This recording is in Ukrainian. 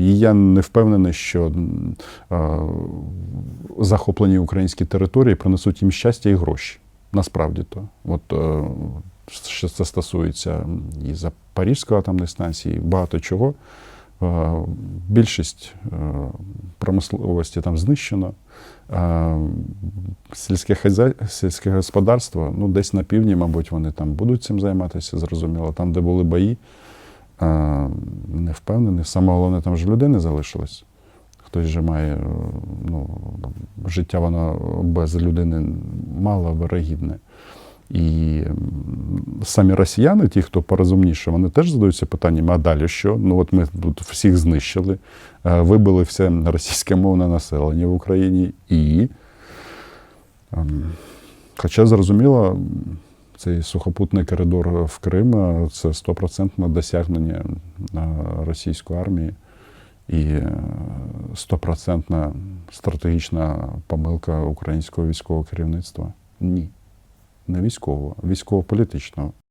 І я не впевнений, що захоплені українські території принесуть їм щастя і гроші. Насправді то. От е, що це стосується і Запорізької атомної станції, багато чого. Е, Більшість е, промисловості там знищено. Сільське, хазяй... сільське господарство, ну десь на півдні, мабуть, вони там будуть цим займатися, зрозуміло. Там, де були бої, не впевнений. Саме головне, там ж людини залишилось. Хтось же має, е, ну, життя воно без людини мало вирогідне. І самі росіяни, ті, хто порозумніше, вони теж задаються питанням, а далі що? Ну от ми тут всіх знищили, е, вибили все російське мовне населення в Україні і. ем, Хоча зрозуміло, цей сухопутний коридор в Крим е, це стопроцентне досягнення е, російської армії і е, стопроцентна стратегічна помилка українського військового керівництва. Ні. Не військового, військово-політичного.